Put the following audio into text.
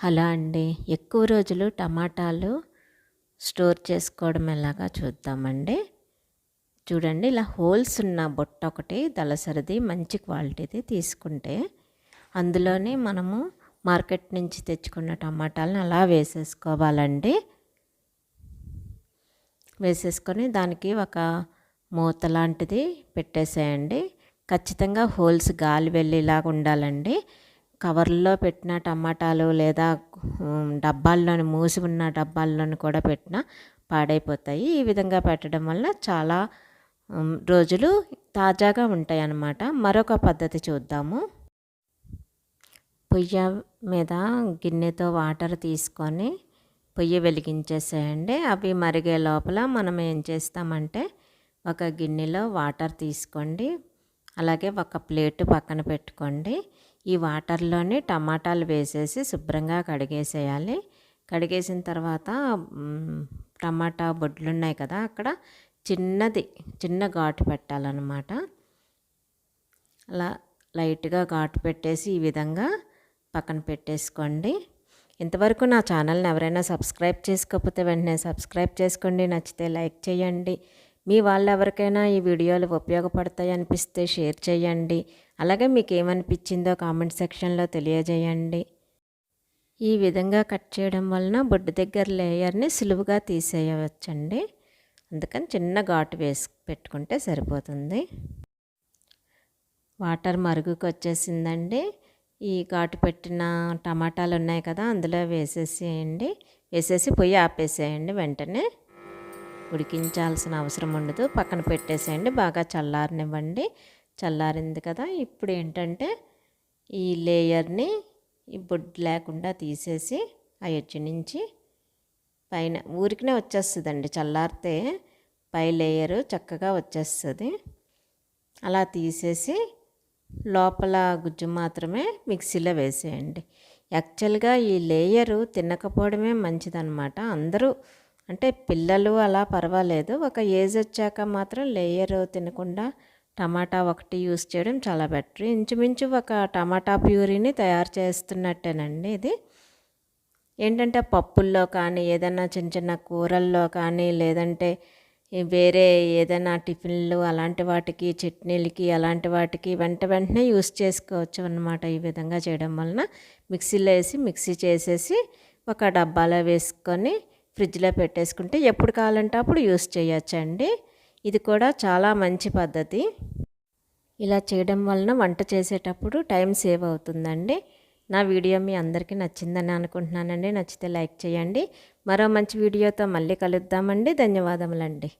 Hello అండి. ఎక్కువ రోజులు టమాటాలు స్టోర్ చేసుకోవడం ఎలాగా చూద్దామండి. చూడండి ఇలా హోల్స్ ఉన్న బొట్ట ఒకటి దళసరిది మంచి క్వాలిటీది తీసుకుంటే అందులోనే మనము మార్కెట్ నుంచి తెచ్చుకున్న టమాటాలను అలా వేసేసుకోవాలండి. వేసేసుకొని దానికి ఒక మూత లాంటిది పెట్టేసేయండి. ఖచ్చితంగా హోల్స్ గాలి వెళ్ళేలాగా ఉండాలండి. కవర్లో పెట్టిన టమాటాలు లేదా డబ్బాల్లోని మూసి ఉన్న డబ్బాల్లోని కూడా పెట్టిన పాడైపోతాయి. ఈ విధంగా పెట్టడం వల్ల చాలా రోజులు తాజాగా ఉంటాయి అన్నమాట మరొక పద్ధతి చూద్దాము. పొయ్యి మీద గిన్నెతో వాటర్ తీసుకొని పొయ్యి వెలిగించేసేయండి. అవి మరిగే లోపల మనం ఏం చేస్తామంటే ఒక గిన్నెలో వాటర్ తీసుకోండి. అలాగే ఒక ప్లేటు పక్కన పెట్టుకోండి. ఈ వాటర్లోనే టమాటాలు వేసేసి శుభ్రంగా కడిగేసేయాలి. కడిగేసిన తర్వాత టమాటా బొడ్లు ఉన్నాయి కదా అక్కడ చిన్నది చిన్న ఘాటు పెట్టాలన్నమాట. అలా లైట్గా ఘాటు పెట్టేసి ఈ విధంగా పక్కన పెట్టేసుకోండి. ఇంతవరకు నా ఛానల్ని ఎవరైనా సబ్స్క్రైబ్ చేసుకోకపోతే వెంటనే సబ్స్క్రైబ్ చేసుకోండి. నచ్చితే లైక్ చేయండి. మీ వాళ్ళు ఎవరికైనా ఈ వీడియోలు ఉపయోగపడతాయి అనిపిస్తే షేర్ చేయండి. అలాగే మీకు ఏమనిపించిందో కామెంట్ సెక్షన్లో తెలియజేయండి. ఈ విధంగా కట్ చేయడం వలన బొడ్డు దగ్గర లేయర్ని సులువుగా తీసేయవచ్చండి. అందుకని చిన్న ఘాటు వేసి పెట్టుకుంటే సరిపోతుంది. వాటర్ మరుగుకు వచ్చేసిందండి. ఈ ఘాటు పెట్టిన టమాటాలు ఉన్నాయి కదా అందులో వేసేసేయండి. వేసేసి పొయ్యి ఆపేసేయండి వెంటనే. ఉడికించాల్సిన అవసరం ఉండదు. పక్కన పెట్టేసేయండి బాగా చల్లారనివ్వండి. చల్లారింది కదా ఇప్పుడు ఏంటంటే ఈ లేయర్ని ఈ బొడ్డు లేకుండా తీసేసి ఆ ఎడ్జ్ నుంచి పైన ఊరికినే వచ్చేస్తుందండి. చల్లారితే పై లేయరు చక్కగా వచ్చేస్తుంది. అలా తీసేసి లోపల గుజ్జు మాత్రమే మిక్సీలో వేసేయండి. యాక్చువల్గా ఈ లేయరు తినకపోవడమే మంచిదన్నమాట. అందరూ అంటే పిల్లలు అలా పర్వాలేదు. ఒక ఏజ్ వచ్చాక మాత్రం లేయరు తినకుండా టమాటా ఒకటి యూస్ చేయడం చాలా బెటర్. ఇంచుమించు ఒక టమాటా ప్యూరీని తయారు చేస్తున్నట్టేనండి ఇది. ఏంటంటే పప్పుల్లో కానీ ఏదైనా చిన్న చిన్న కూరల్లో కానీ లేదంటే వేరే ఏదైనా టిఫిన్లు అలాంటి వాటికి చట్నీలకి అలాంటి వాటికి వెంట వెంటనే యూస్ చేసుకోవచ్చు అనమాట ఈ విధంగా చేయడం వలన. మిక్సీలో వేసి మిక్సీ చేసేసి ఒక డబ్బాలో వేసుకొని ఫ్రిడ్జ్లో పెట్టేసుకుంటే ఎప్పుడు కావాలంటే అప్పుడు యూస్ చేయొచ్చండి. ఇది కూడా చాలా మంచి పద్ధతి. ఇలా చేయడం వలన వంట చేసేటప్పుడు టైం సేవ్ అవుతుందండి. నా వీడియో మీ అందరికీ నచ్చిందని అనుకుంటున్నానండి. నచ్చితే లైక్ చేయండి. మరో మంచి వీడియోతో మళ్ళీ కలుద్దామండి. ధన్యవాదములండి.